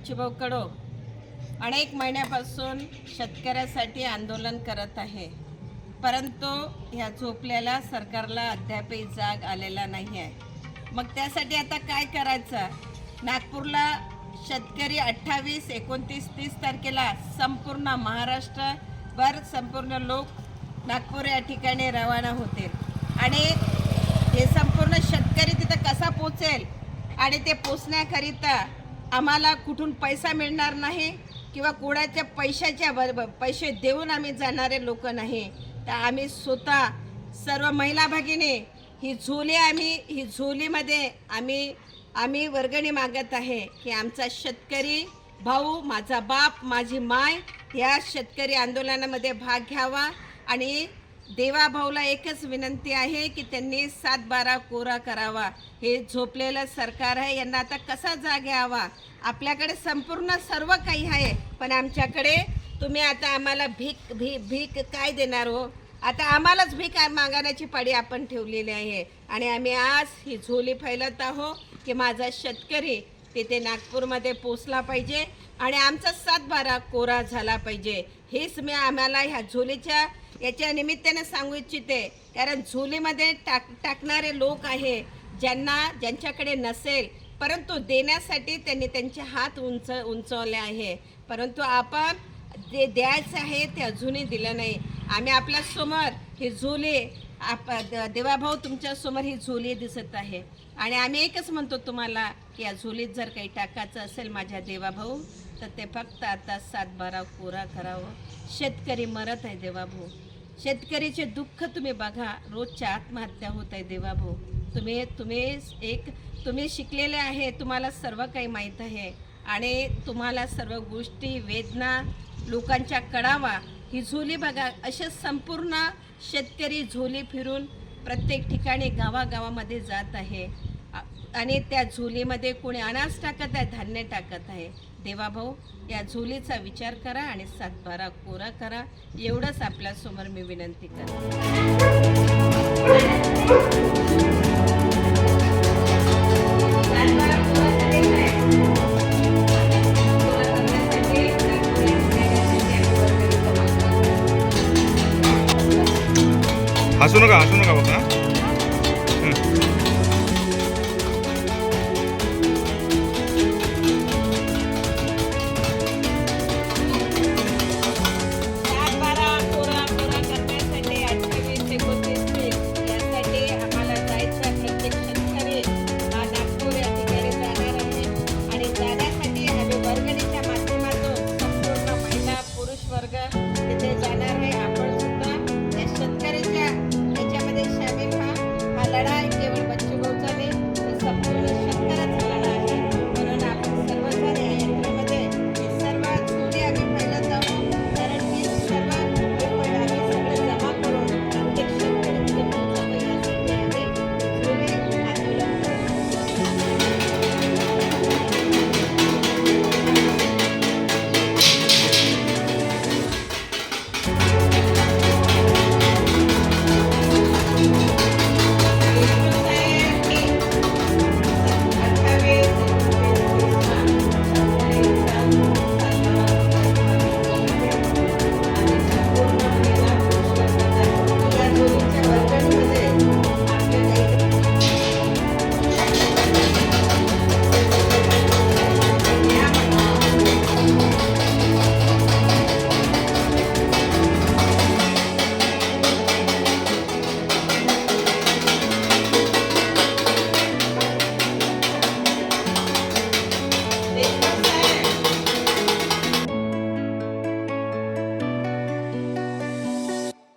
बच्चूभाऊ कडो अनेक महिन्यापासून शेतकऱ्यासाठी आंदोलन करत आहे. परंतु ह्या झोपलेल्या सरकारला अद्यापही जाग आलेला नाही आहे मग त्यासाठी आता काय करायचं? नागपूरला शेतकरी अठ्ठावीस एकोणतीस तीस तारखेला संपूर्ण महाराष्ट्रभर संपूर्ण लोक नागपूर या ठिकाणी रवाना होतील. आणि हे संपूर्ण शेतकरी तिथं कसा पोचेल? आणि ते पोचण्याकरिता आम्हाला कुठून पैसा मिळणार नाही किंवा कोणाच्या पैशाच्या ब- पैसे देऊन आम्ही जाणारे लोक नाही. तर आम्ही स्वतः सर्व महिला भगिनी ही झोली आम्ही ही झोलीमध्ये आम्ही आम्ही वर्गणी मागत आहे की आमचा शेतकरी भाऊ माझा बाप माझी माय या शेतकरी आंदोलनामध्ये भाग घ्यावा आणि देवाभाऊला एकच विनंती आहे की त्यांनी सात बारा कोरा करावा. हे झोपलेलं सरकार आहे यांना आता कसा जाग यावा? आपल्याकडे संपूर्ण सर्व काही आहे पण आमच्याकडे तुम्ही आता आम्हाला भीक भी भीक काय देणार हो? आता आम्हालाच भीक मागण्याची पाडी आपण ठेवलेली आहे. आणि आम्ही आज ही झोली फैलत आहो की माझा शेतकरी तिथे नागपूरमध्ये पोचला पाहिजे आणि आमचा सातबारा कोरा झाला पाहिजे. हेच मी आम्हाला ह्या झोलीच्या याच्या निमित्ताने सांगू इच्छिते. कारण झोलीमध्ये टाक टाकणारे लोक आहे ज्यांना ज्यांच्याकडे नसेल परंतु देण्यासाठी त्यांनी त्यांचे हात उंच उंचवले आहे. परंतु आपण जे द्यायचं आहे ते अजूनही दिलं नाही. आम्ही आपल्यासमोर हे ही आप देवाभाऊ तुमच्यासमोर ही झोली दिसत आहे. आणि आम्ही एकच म्हणतो तुम्हाला या झोलीत जर काही टाकायचं असेल माझ्या देवाभाऊ तर ते फक्त आता सातबारा कोरा करावं. शेतकरी मरत आहे देवाभाऊ शेतकरीचे दुःख तुम्ही बघा रोजच्या आत्महत्या होत आहे देवाभाऊ तुम्ही तुम्ही एक तुम्ही शिकलेले आहे तुम्हाला सर्व काही माहीत आहे. आणि तुम्हाला सर्व गोष्टी वेदना लोकांच्या कळावा ही झोली बघा असे संपूर्ण शेतकरी झोली फिरून प्रत्येक ठिकाणी गावागावामध्ये जात आहे. आणि त्या झोलीमध्ये कोणी अनाज टाकत आहे धान्य टाकत आहे. देवाभाऊ या झोलीचा विचार करा आणि सातबारा कोरा करा. एवढंच आपल्यासमोर मी विनंती करते. हसू नका हसू नका बघा